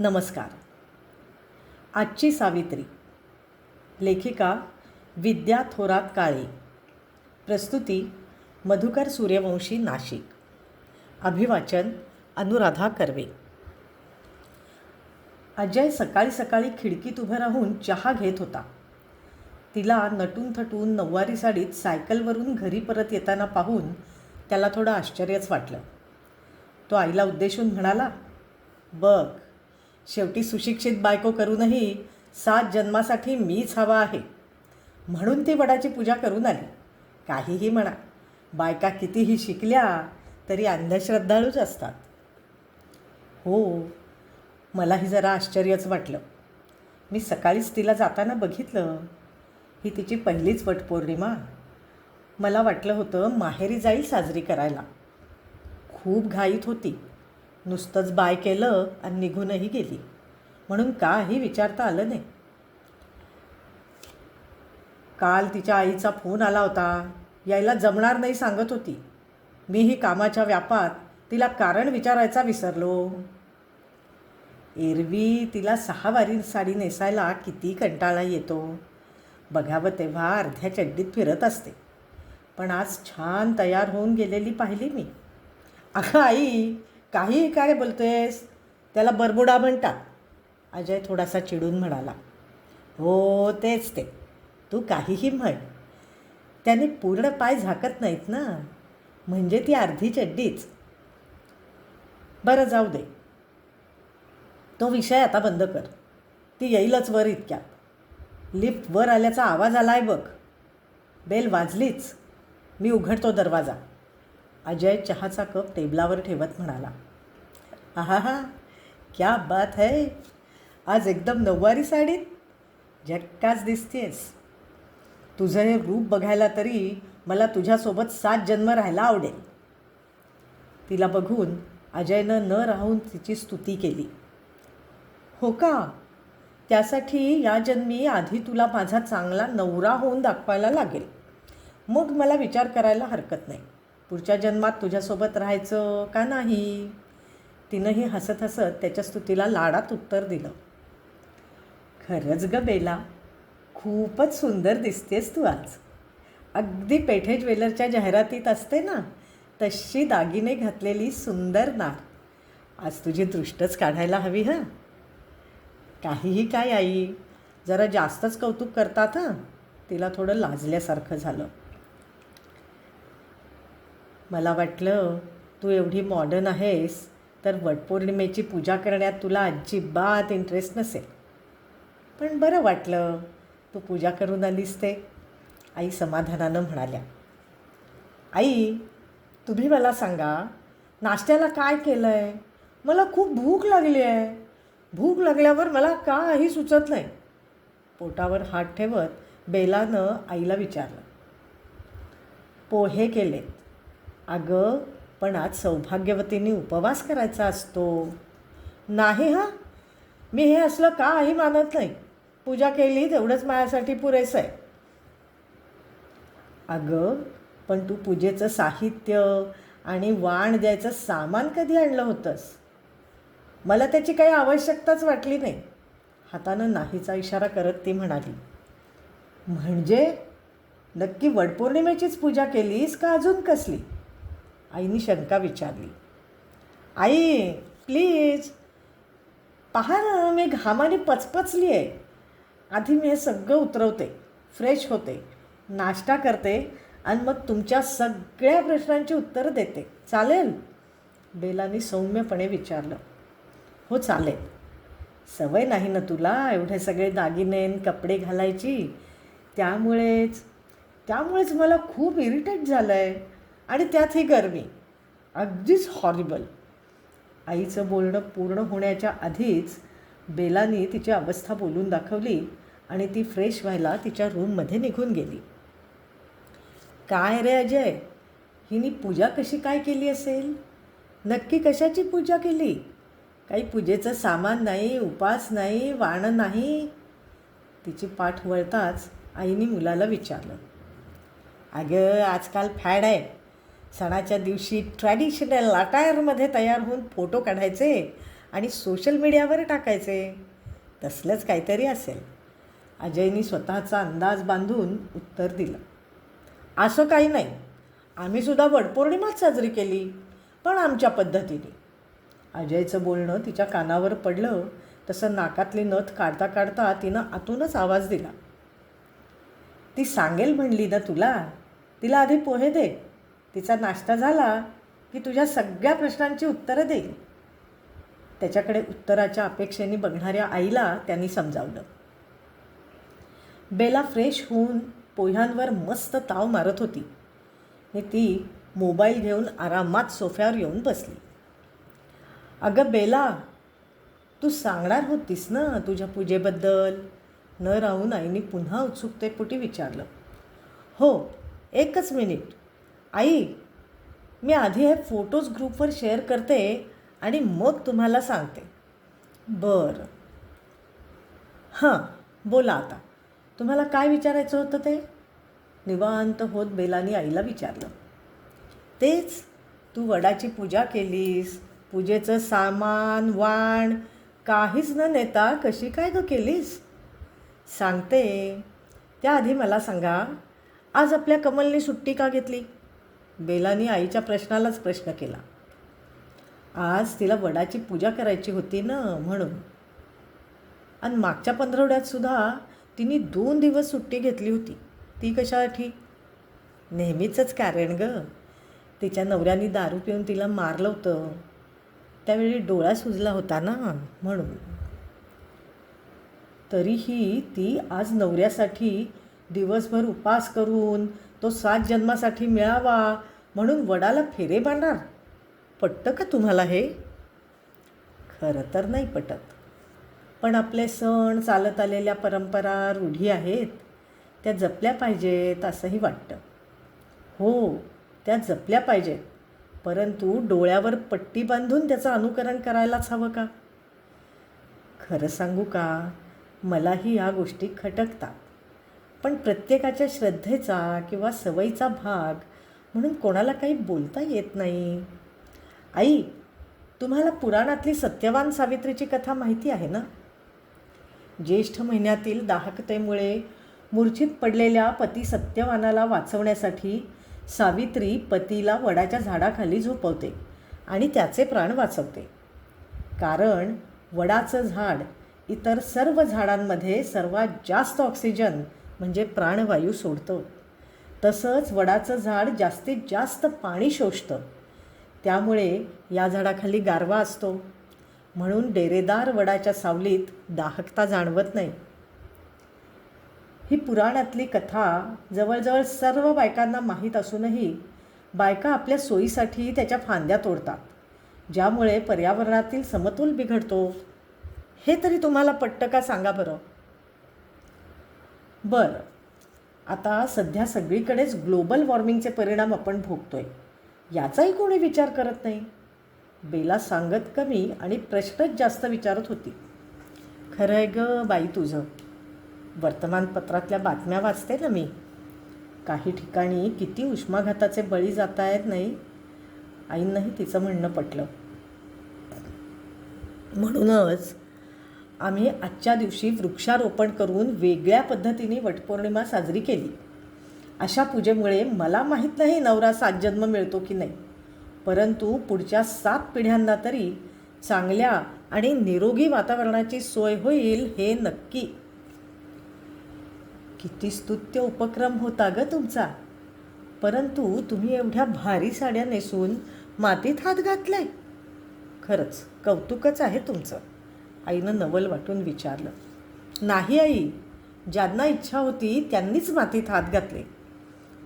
नमस्कार. आजची सावित्री. लेखिका विद्या थोरात काळे. प्रस्तुती मधुकर सूर्यवंशी नाशिक. अभिवाचन अनुराधा कर्वे. अजय सकाळी सकाळी खिडकीत उभं राहून चहा घेत होता. तिला नटून थटून नऊवारी साडीत सायकलवरून घरी परत येताना पाहून त्याला थोडं आश्चर्यच वाटलं. तो आईला उद्देशून म्हणाला बघ शेवटी सुशिक्षित बायको करूनही सात जन्मासाठी मीच हवा आहे. म्हणून ती वडाची पूजा करून आली काहीही म्हणा. बायका कितीही शिकल्या तरी अंधश्रद्धाळूच असतात. हो मलाही जरा आश्चर्यच वाटलं. मी सकाळीच तिला जाताना बघितलं. ही तिची पहिलीच वटपौर्णिमा मला वाटलं होतं माहेरी जाईल साजरी करायला. खूप घाईत होती. नुसतंच बाय केलं आणि निघूनही गेली. म्हणून काही विचारता आलं नाही. काल तिच्या आईचा फोन आला होता. यायला जमणार नाही सांगत होती. मीही कामाच्या व्यापात तिला कारण विचारायचा विसरलो. एरवी तिला सहा वारी साडी नेसायला किती कंटाळा येतो. बघावं तेव्हा अर्ध्या चड्डीत फिरत असते. पण आज छान तयार होऊन गेलेली पाहिली मी. अगं आई काही काय बोलतोयस त्याला बरबुडा म्हणतात. अजय थोडासा चिडून म्हणाला हो तेच ते. तू काहीही म्हण. त्याने पूर्ण पाय झाकत नाहीत ना. म्हणजे ती अर्धी चड्डीच. बरं जाऊ दे. तो विषय आता बंद कर. ती येईलच वर इतक्यात. लिफ्ट वर आल्याचा आवाज आला आहे बघ. बेल वाजलीच. मी उघडतो दरवाजा. अजय चहाचा कप टेबलावर ठेवत म्हणाला आहा हा क्या बात है. आज एकदम नऊवारी साडीत झक्काच दिसतेस. तुझं हे रूप बघायला तरी मला तुझ्यासोबत सात जन्म राहायला आवडेल. तिला बघून अजयनं न राहून तिची स्तुती केली. हो का? त्यासाठी या जन्मी आधी तुला माझा चांगला नवरा होऊन दाखवायला लागेल. मग मला विचार करायला हरकत नाही. पुढच्या जन्मात तुझ्यासोबत राहायचं का नाही? तिनंही हसत हसत त्याच्या स्तुतीला लाडात उत्तर दिलं. खरंच ग बेला खूपच सुंदर दिसतेस तू आज. अगदी पेठे ज्वेलरच्या जाहिरातीत असते ना तशी दागिने घातलेली सुंदर नार. आज तुझी दृष्टच काढायला हवी हां? काहीही काय आई? जरा जास्तच कौतुक करतात हां? तिला थोडं लाजल्यासारखं झालं. मला वाटलं तू एवढी मॉडर्न आहेस तर वटपौर्णिमेची पूजा करण्यात तुला अजिबात इंटरेस्ट नसेल. पण बरं वाटलं तू पूजा करून आलीस ते. आई समाधानानं म्हणाल्या आई तुम्ही मला सांगा नाश्त्याला काय केलं आहे मला खूप भूक लागली आहे. भूक लागल्यावर मला काही सुचत नाही. पोटावर हात ठेवत बेलानं आईला विचारलं पोहे केलेत? अगं पण आज सौभाग्यवतीने उपवास करायचा असतो. नाही हां. मी हे असलं काही मानत नाही. पूजा केली तेवढंच माझ्यासाठी पुरेसं आहे. अगं पण तू पूजेचं साहित्य आणि वाण द्यायचं सामान कधी आणलं होतंस? मला त्याची काही आवश्यकताच वाटली नाही. हातानं नाहीचा इशारा करत ती म्हणाली. म्हणजे? नक्की वडपौर्णिमेचीच पूजा केलीस का अजून कसली? आईनी शंका विचारली. आई प्लीज पहा ना मी घामाने पचपचली आहे. आधी मी हे सगळं उतरवते फ्रेश होते नाश्ता करते आणि मग तुमच्या सगळ्या प्रश्नांची उत्तरं देते. चालेल? बेलानी सौम्यपणे विचारलं. हो चालेल. सवय नाही ना तुला एवढे सगळे दागिने कपडे घालायची? त्यामुळेच त्यामुळेच मला खूप इरिटेट झालं आहे आणि त्यात ही गरमी. अगदीच हॉरिबल आईचं बोलणं पूर्ण होण्याच्या आधीच बेलानी तिची अवस्था बोलून दाखवली आणि ती फ्रेश व्हायला तिच्या रूममध्ये निघून गेली. काय रे अजय? हिनी पूजा कशी काय केली असेल? नक्की कशाची पूजा केली? काही पूजेचं सामान नाही उपास नाही वाणं नाही. तिची पाठ वळताच आईने मुलाला विचारलं. अगं आजकाल फॅड आहे. सणाच्या दिवशी ट्रॅडिशनल अटायरमध्ये तयार होऊन फोटो काढायचे आणि सोशल मीडियावर टाकायचे. तसलंच काहीतरी असेल. अजयनी स्वतःचा अंदाज बांधून उत्तर दिलं. असं काही नाही. आम्हीसुद्धा वडपौर्णिमाच साजरी केली पण आमच्या पद्धतीने. अजयचं बोलणं तिच्या कानावर पडलं तसं नाकातली नथ काढता काढता तिनं आतूनच आवाज दिला. ती सांगेल म्हणली ना तुला तिला आधी पोहे दे. तिचा नाश्ता झाला की तुझ्या सगळ्या प्रश्नांची उत्तरं देईल त्याच्याकडे उत्तराच्या अपेक्षेने बघणाऱ्या आईला त्यांनी समजावलं. बेला फ्रेश होऊन पोह्यांवर मस्त ताव मारत होती. आणि ती मोबाईल घेऊन आरामात सोफ्यावर येऊन बसली. अगं बेला तू सांगणार होतीस ना तुझ्या पूजेबद्दल? न राहून आईने पुन्हा उत्सुकतेपोटी विचारलं. हो एकच मिनिट. आई मी आधी हे फोटोज ग्रुपवर शेअर करते आणि मग तुम्हाला सांगते. बरं. हां बोला आता. तुम्हाला काय विचारायचं होतं ते? निवांत होत बेलानी आईला विचारलं. तेच तू वडाची पूजा केलीस पूजेचं सामान वाण काहीच न नेता कशी काय गं केलीस? सांगते. त्याआधी मला सांगा आज आपल्या कमलने सुट्टी का घेतली? बेलानी आईच्या प्रश्नालाच प्रश्न केला. आज तिला वडाची पूजा करायची होती ना म्हणून. आणि मागच्या पंधरवड्यात सुद्धा तिने दोन दिवस सुट्टी घेतली होती. ती कशासाठी? नेहमीचंच कारण ग. तिच्या नवऱ्याने दारू पिऊन तिला मारलं होतं. त्यावेळी डोळा सुजला होता ना म्हणून. तरीही ती आज नवऱ्यासाठी दिवसभर उपास करून तो सात जन्मासाठी मिळावा म्हणून वडाला फेरे बांधणार? पटतं का तुम्हाला हे? खरं तर नाही पटत. पण आपले सण चालत आलेल्या परंपरा रूढी आहेत. त्या जपल्या पाहिजेत असंही वाटतं. हो त्या जपल्या पाहिजेत. परंतु डोळ्यावर पट्टी बांधून त्याचं अनुकरण करायलाच हवं का? खरं सांगू का? मलाही या गोष्टी खटकतात. पण प्रत्येकाच्या श्रद्धेचा किंवा सवयीचा भाग म्हणून कोणाला काही बोलता येत नाही. आई तुम्हाला पुराणातली सत्यवान सावित्रीची कथा माहिती आहे ना? ज्येष्ठ महिन्यातील दाहकतेमुळे मूर्छित पडलेल्या पती सत्यवानाला वाचवण्यासाठी सावित्री पतीला वडाच्या झाडाखाली झोपवते आणि त्याचे प्राण वाचवते. कारण वडाचं झाड इतर सर्व झाडांमध्ये सर्वात जास्त ऑक्सिजन म्हणजे प्राणवायू सोडतं. तसंच वडाचं झाड जास्तीत जास्त पाणी शोषतं. त्यामुळे या झाडाखाली गारवा असतो. म्हणून डेरेदार वडाच्या सावलीत दाहकता जाणवत नाही. ही पुराणातली कथा जवळजवळ सर्व बायकांना माहीत असूनही बायका आपल्या सोयीसाठी त्याच्या फांद्या तोडतात ज्यामुळे पर्यावरणातील समतोल बिघडतो. हे तरी तुम्हाला पट्ट का सांगा बरं? बरं आता सध्या सगळीकडेच ग्लोबल वॉर्मिंगचे परिणाम आपण भोगतोय. याचाही कोणी विचार करत नाही. बेला सांगत कमी आणि प्रश्नच जास्त विचारत होती. खरं आहे ग बाई तुझं. वर्तमानपत्रातल्या बातम्या वाचते ना मी. काही ठिकाणी किती उष्माघाताचे बळी जात आहेत नाही? आईंनाही तिचं म्हणणं पटलं. म्हणूनच आम्ही आजच्या दिवशी वृक्षारोपण करून वेगळ्या पद्धतीने वटपौर्णिमा साजरी केली. अशा पूजेमुळे मला माहीत नाही नवरा सात जन्म मिळतो की नाही. परंतु पुढच्या सात पिढ्यांना तरी चांगल्या आणि निरोगी वातावरणाची सोय होईल हे नक्की. किती स्तुत्य उपक्रम होता ग तुमचा. परंतु तुम्ही एवढ्या भारी साड्या नेसून मातीत हात घातलाय. खरंच कौतुकच आहे तुमचं. आईनं नवल वाटून विचारलं नाही आई ज्यांना इच्छा होती त्यांनीच मातीत हात घातले.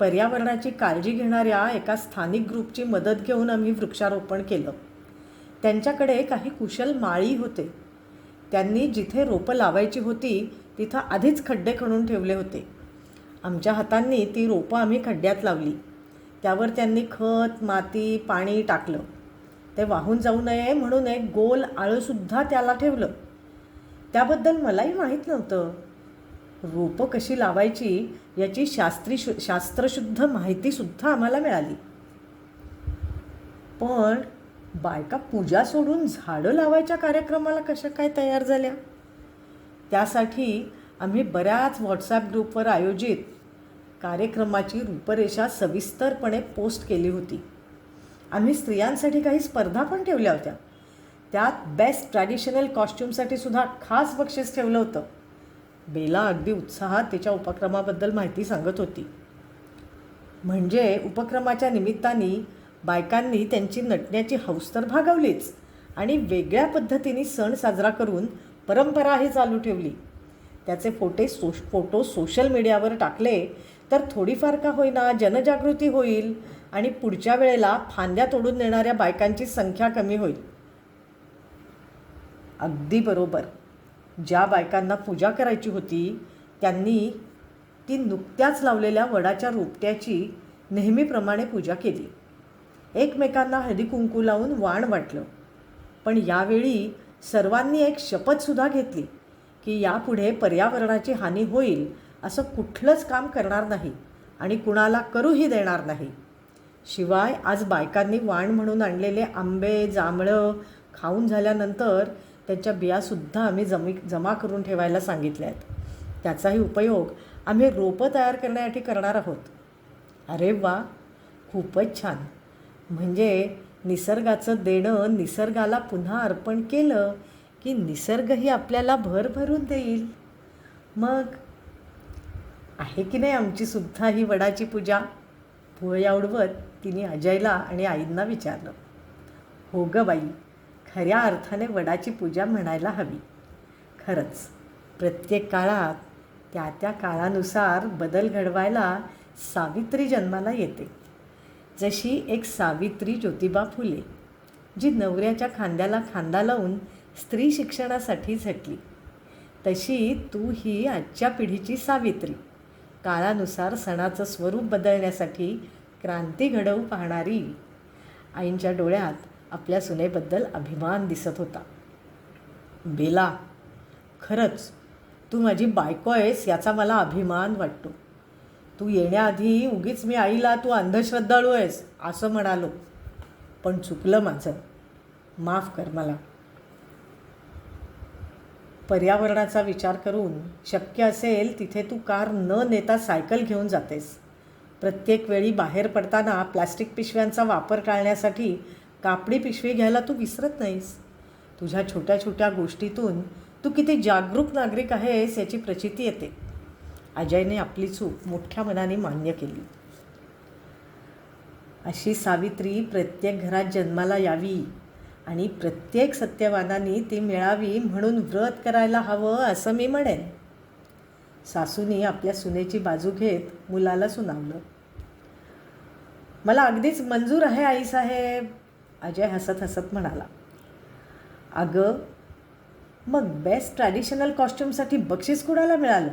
पर्यावरणाची काळजी घेणाऱ्या एका स्थानिक ग्रुपची मदत घेऊन आम्ही वृक्षारोपण केलं. त्यांच्याकडे काही कुशल माळी होते. त्यांनी जिथे रोपं लावायची होती तिथं आधीच खड्डे खणून ठेवले होते. आमच्या हातांनी ती रोपं आम्ही खड्ड्यात लावली. त्यावर त्यांनी खत माती पाणी टाकलं. ते वाहून जाऊ नये म्हणून एक गोल आळंसुद्धा त्याला ठेवलं. त्याबद्दल मलाही माहीत नव्हतं. रोपं कशी लावायची याची शास्त्री शु शास्त्रशुद्ध माहितीसुद्धा आम्हाला मिळाली. पण बायका पूजा सोडून झाडं लावायच्या कार्यक्रमाला कशा काय तयार झाल्या? त्यासाठी आम्ही बऱ्याच व्हॉट्सॲप ग्रुपवर आयोजित कार्यक्रमाची रूपरेषा सविस्तरपणे पोस्ट केली होती. आम्ही स्त्रियांसाठी काही स्पर्धा पण ठेवल्या होत्या. त्यात बेस्ट ट्रॅडिशनल कॉस्ट्युमसाठी सुद्धा खास बक्षीस ठेवलं होतं. बेला अगदी उत्साहात तिच्या उपक्रमाबद्दल माहिती सांगत होती. म्हणजे उपक्रमाच्या निमित्ताने बायकांनी त्यांची नटण्याची हौस तर भागवलीच आणि वेगळ्या पद्धतीने सण साजरा करून परंपराही चालू ठेवली. त्याचे फोटे सोश फोटो सोशल मीडियावर टाकले तर थोडीफार का होईना जनजागृती होईल आणि पुढच्या वेळेला फांद्या तोडून नेणाऱ्या बायकांची संख्या कमी होईल. अगदी बरोबर. ज्या बायकांना पूजा करायची होती त्यांनी ती नुकत्याच लावलेल्या वडाच्या रोपट्याची नेहमीप्रमाणे पूजा केली. एकमेकांना हळदी कुंकू लावून वाण वाटलं. पण यावेळी सर्वांनी एक शपथसुद्धा घेतली की यापुढे पर्यावरणाची हानी होईल असं कुठलंच काम करणार नाही आणि कुणाला करूही देणार नाही. शिवाय आज बायकांनी वाण म्हणून आणलेले आंबे जांभळं खाऊन झाल्यानंतर त्यांच्या बियासुद्धा आम्ही जमी जमा करून ठेवायला सांगितल्या आहेत. त्याचाही उपयोग आम्ही रोपं तयार करण्यासाठी करणार आहोत. अरे वा! खूपच छान. म्हणजे निसर्गाचं देणं निसर्गाला पुन्हा अर्पण केलं की निसर्गही आपल्याला भर भरून देईल. मग आहे की नाही आमची सुद्धा ही वडाची पूजा? भुवया उडवत तिने अजयला आणि आईंना विचारलं. हो ग बाई खऱ्या अर्थाने वडाची पूजा म्हणायला हवी. खरंच प्रत्येक काळात त्या त्या काळानुसार बदल घडवायला सावित्री जन्माला येते. जशी एक सावित्री ज्योतिबा फुले जी नवऱ्याच्या खांद्याला खांदा लावून स्त्री शिक्षणासाठी झटली तशी तू ही आजच्या पिढीची सावित्री. काळानुसार सणाचं स्वरूप बदलण्यासाठी क्रांती घडवू पाहणारी. आईंच्या डोळ्यात आपल्या सुनेबद्दल अभिमान दिसत होता. बेला खरंच तू माझी बायको आहेस याचा मला अभिमान वाटतो. तू येण्याआधी उगीच मी आईला तू अंधश्रद्धाळू आहेस असं म्हणालो. पण चुकलं माझं. माफ कर मला. पर्यावरणाचा विचार करून शक्य असेल तिथे तू कार न नेता सायकल घेऊन जातेस. प्रत्येक वेळी बाहेर पडताना प्लॅस्टिक पिशव्यांचा वापर टाळण्यासाठी कापडी पिशवी घ्यायला तू विसरत नाहीस. तुझ्या छोट्या छोट्या गोष्टीतून तू किती जागरूक नागरिक आहेस याची प्रचिती येते. अजयने आपली चूक मोठ्या मनाने मान्य केली. अशी सावित्री प्रत्येक घरात जन्माला यावी. आणि प्रत्येक सत्यवानाने ती मिळावी म्हणून व्रत करायला हवं असं मी म्हणेन. सासूनी आपल्या सुनेची बाजू घेत मुलाला सुनावलं. मला अगदीच मंजूर आहे आईसाहेब अजय हसत हसत म्हणाला. अगं मग बेस्ट ट्रॅडिशनल कॉस्ट्युमसाठी बक्षीस कोणाला मिळालं?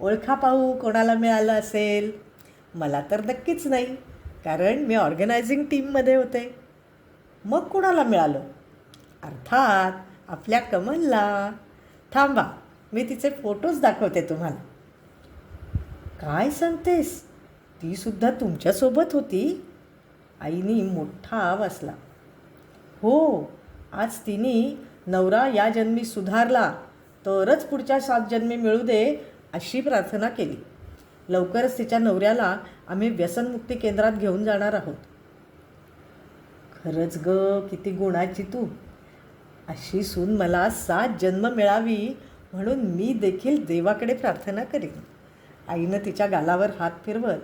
ओळखा पाहू कोणाला मिळालं असेल? मला तर नक्कीच नाही कारण मी ऑर्गनायझिंग टीममध्ये होते. मग कोणाला मिळालं? अर्थात आपल्या कमलला. थांबा मी तिचे फोटोज दाखवते तुम्हाला. काय सांगतेस? ती सुद्धा तुमच्यासोबत होती? आईनी मोठा वाचला. हो आज तिने नवरा या जन्मी सुधारला तरच पुढच्या सात जन्मी मिळू दे अशी प्रार्थना केली. लवकरच तिच्या नवऱ्याला आम्ही व्यसनमुक्ती केंद्रात घेऊन जाणार आहोत. खरंच ग किती गुणाची तू. अशी सून मला सात जन्म मिळावी म्हणून मी देखील देवाकडे प्रार्थना करेन. आईनं तिच्या गालावर हात फिरवत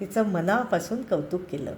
तिचं मनापासून कौतुक केलं.